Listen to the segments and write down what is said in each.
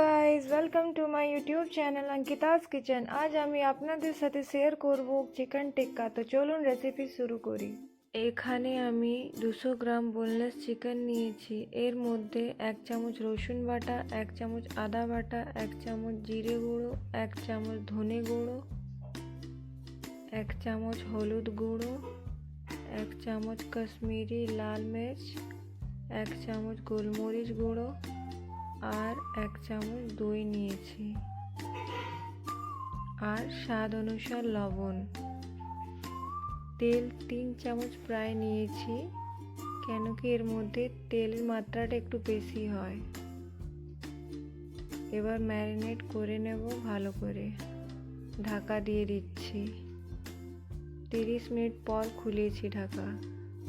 Guys welcome to my YouTube channel Ankita's kitchen আজ আমি আপনাদের সাথে শেয়ার করব চিকেন টিক্কা তো চলুন রেসিপি শুরু করি এখানে আমি দুশো গ্রাম বোনলেস চিকেন নিয়েছি এর মধ্যে এক চামচ রসুন বাটা এক চামচ আদা বাটা এক চামচ জিরে গুঁড়ো এক চামচ ধনে গুঁড়ো এক চামচ হলুদ গুঁড়ো এক চামচ কাশ্মীরি লাল মির্চ এক চামচ গোলমরিচ গুঁড়ো এক চামচ দই নিয়েছি। আর স্বাদ অনুসার লবণ। তেল তিন চামচ প্রায় নিয়েছি, কেন কি এর মধ্যে তেলের মাত্রাটা একটু বেশি হয়। এবার ম্যারিনেট করে নেব ভালো করে। ঢাকা দিয়ে দিচ্ছি। তিরিশ মিনিট পর খুলেছি ঢাকা।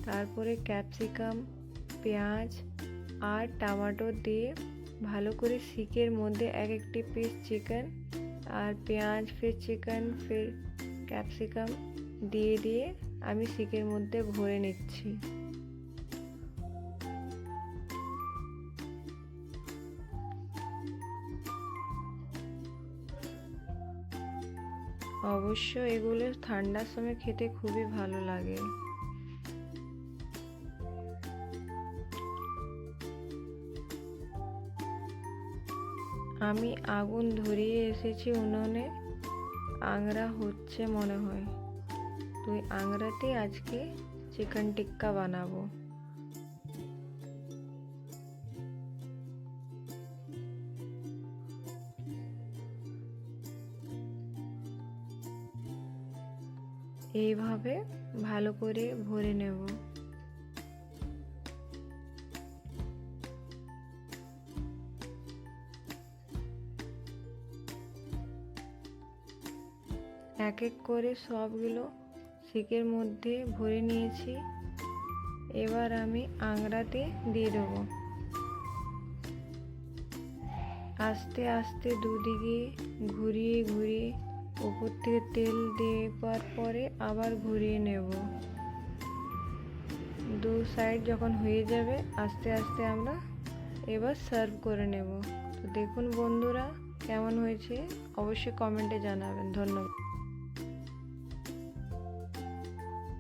তারপরে ক্যাপসিকাম, পেঁয়াজ আর টমেটো দিয়ে ভালো করে শিকের মধ্যে এক একটি পিস চিকেন আর পেঁয়াজ ফের চিকেন ফের ক্যাপসিকাম দিয়ে দিয়ে আমি শিকের মধ্যে ভরে নিচ্ছি। অবশ্য এগুলো ঠান্ডার সময় খেতে খুবই ভালো লাগে। আমি আগুন ধরিয়ে এসেছি, উনুনে আংরা হচ্ছে মনে হয়। তুই আংরাতে আজকে চিকেন টিক্কা বানাবো। এইভাবে ভালো করে ভরে নেব। এক এক করে সবগুলো শিকের মধ্যে ভরে নিয়েছি। এবার আমি আংড়াতে দিয়ে দেবো। আস্তে আস্তে দুদিকে ঘুরিয়ে ঘুরিয়ে উপর থেকে তেল দেওয়ার পরে আবার ঘুরিয়ে নেব। দু সাইড যখন হয়ে যাবে, আস্তে আস্তে আমরা এবার সার্ভ করে নেব। তো দেখুন বন্ধুরা, কেমন হয়েছে? অবশ্যই কমেন্টে জানাবেন। ধন্যবাদ।